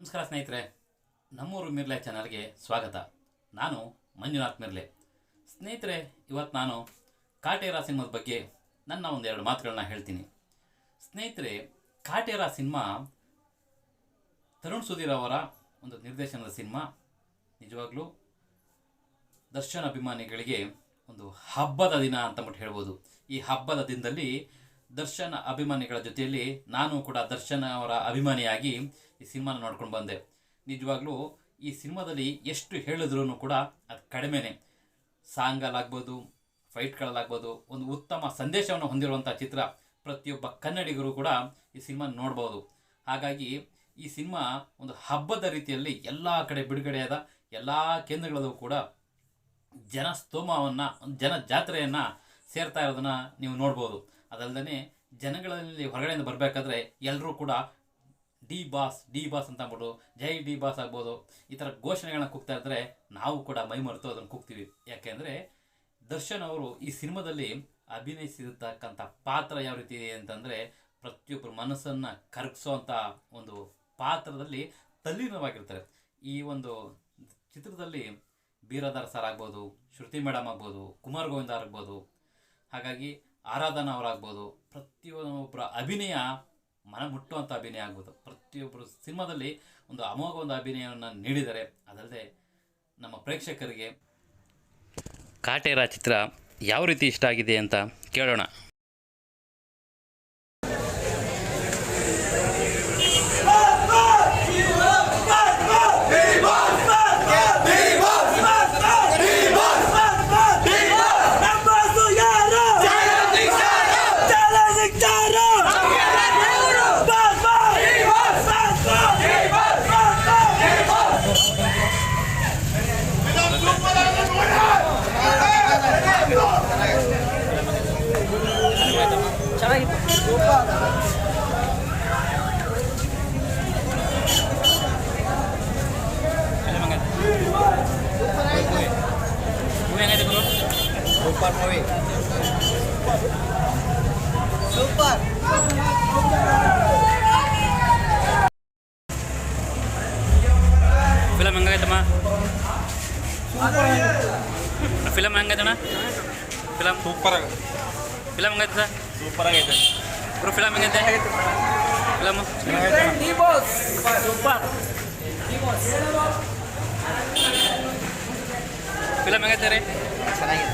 ನಮಸ್ಕಾರ ಸ್ನೇಹಿತರೆ, ನಮ್ಮೂರು ಮಿರ್ಲೆ ಚಾನಲ್ಗೆ ಸ್ವಾಗತ. ನಾನು ಮಂಜುನಾಥ್ ಮಿರ್ಲೆ. ಸ್ನೇಹಿತರೆ, ಇವತ್ತು ನಾನು ಕಾಟೇರ ಸಿನಿಮಾದ ಬಗ್ಗೆ ನನ್ನ ಒಂದೆರಡು ಮಾತುಗಳನ್ನ ಹೇಳ್ತೀನಿ. ಸ್ನೇಹಿತರೆ, ಕಾಟೇರ ಸಿನಿಮಾ ತರುಣ್ ಸುಧೀರ್ ಅವರ ಒಂದು ನಿರ್ದೇಶನದ ಸಿನಿಮಾ. ನಿಜವಾಗ್ಲೂ ದರ್ಶನ್ ಅಭಿಮಾನಿಗಳಿಗೆ ಒಂದು ಹಬ್ಬದ ದಿನ ಅಂತಂದ್ಬಿಟ್ಟು ಹೇಳ್ಬೋದು. ಈ ಹಬ್ಬದ ದಿನದಲ್ಲಿ ದರ್ಶನ್ ಅಭಿಮಾನಿಗಳ ಜೊತೆಯಲ್ಲಿ ನಾನು ಕೂಡ ದರ್ಶನ್ ಅವರ ಅಭಿಮಾನಿಯಾಗಿ ಈ ಸಿನಿಮಾನ ನೋಡ್ಕೊಂಡು ಬಂದೆ. ನಿಜವಾಗ್ಲೂ ಈ ಸಿನಿಮಾದಲ್ಲಿ ಎಷ್ಟು ಹೇಳಿದ್ರೂ ಕೂಡ ಅದು ಕಡಿಮೆನೆ. ಸಾಂಗಲ್ಲಾಗ್ಬೋದು, ಫೈಟ್ಗಳಲ್ಲಾಗ್ಬೋದು, ಒಂದು ಉತ್ತಮ ಸಂದೇಶವನ್ನು ಹೊಂದಿರುವಂಥ ಚಿತ್ರ ಪ್ರತಿಯೊಬ್ಬ ಕನ್ನಡಿಗರು ಕೂಡ ಈ ಸಿನಿಮಾ ನೋಡ್ಬೋದು. ಹಾಗಾಗಿ ಈ ಸಿನಿಮಾ ಒಂದು ಹಬ್ಬದ ರೀತಿಯಲ್ಲಿ ಎಲ್ಲ ಕಡೆ ಬಿಡುಗಡೆಯಾದ ಎಲ್ಲ ಕೇಂದ್ರಗಳಲ್ಲೂ ಕೂಡ ಜನಸ್ತೋಮವನ್ನು ಜನ ಜಾತ್ರೆಯನ್ನು ಸೇರ್ತಾ ಇರೋದನ್ನ ನೀವು ನೋಡ್ಬೋದು. ಅದಲ್ಲದೆ ಜನಗಳಲ್ಲಿ ಹೊರಗಡೆಯಿಂದ ಬರಬೇಕಾದ್ರೆ ಎಲ್ಲರೂ ಕೂಡ ಡಿ ಬಾಸ್ ಡಿ ಬಾಸ್ ಅಂತ ಅಂದ್ಬಿಟ್ಟು ಜೈ ಡಿ ಬಾಸ್ ಆಗ್ಬೋದು. ಈ ಥರ ಘೋಷಣೆಗಳನ್ನ ಕೂಗ್ತಾ ಇದ್ದರೆ ನಾವು ಕೂಡ ಮೈ ಮರೆತು ಅದನ್ನು ಕೂಗ್ತೀವಿ. ಯಾಕೆಂದರೆ ದರ್ಶನ್ ಅವರು ಈ ಸಿನಿಮಾದಲ್ಲಿ ಅಭಿನಯಿಸಿರ್ತಕ್ಕಂಥ ಪಾತ್ರ ಯಾವ ರೀತಿ ಇದೆ ಅಂತಂದರೆ ಪ್ರತಿಯೊಬ್ಬರ ಮನಸ್ಸನ್ನು ಕರಗಿಸೋವಂಥ ಒಂದು ಪಾತ್ರದಲ್ಲಿ ತಲ್ಲೀನವಾಗಿರ್ತಾರೆ. ಈ ಒಂದು ಚಿತ್ರದಲ್ಲಿ ಬೀರಾದಾರ್ ಸರ್ ಆಗ್ಬೋದು, ಶ್ರುತಿ ಮೇಡಮ್ ಆಗ್ಬೋದು, ಕುಮಾರ್ ಗೋವಿಂದ ಆಗ್ಬೋದು. ಹಾಗಾಗಿ ಆರಾಧನಾ ಅವರಾಗ್ಬೋದು ಪ್ರತಿಯೊಬ್ಬರ ಅಭಿನಯ ಮನ ಮುಟ್ಟುವಂಥ ಅಭಿನಯ ಆಗ್ಬೋದು. ಪ್ರತಿಯೊಬ್ಬರು ಸಿನಿಮಾದಲ್ಲಿ ಒಂದು ಅಮೋಘ ಒಂದು ಅಭಿನಯವನ್ನು ನೀಡಿದ್ದಾರೆ ಅದಲ್ಲದೆ ನಮ್ಮ ಪ್ರೇಕ್ಷಕರಿಗೆ ಕಾಟೇರ ಚಿತ್ರ ಯಾವ ರೀತಿ ಇಷ್ಟ ಆಗಿದೆ ಅಂತ ಕೇಳೋಣ. ಸೂಪರ್ ಮೂವಿ ಸೂಪರ್ ಫಿಲಮ್ ಹೆಂಗಾಯ್ತಮ್ಮ ಫಿಲಮ್ ಹೆಂಗೈತಣ್ಣ ಫಿಲಮ್ ಸೂಪರ್ ಆಗಿದೆ ಫಿಲಮ್ ಹೆಂಗೈತೆ ಸರ್ ಸೂಪರ್ ಆಗೈತೆ. ಬ್ರೋ ಫಿಲಮ್ ಹೆಂಗೈತೆ ಫಿಲಮ್ ಫಿಲಮ್ ಹೆಂಗೈತೆ ರೀ? ಚೆನ್ನಾಗಿದೆ.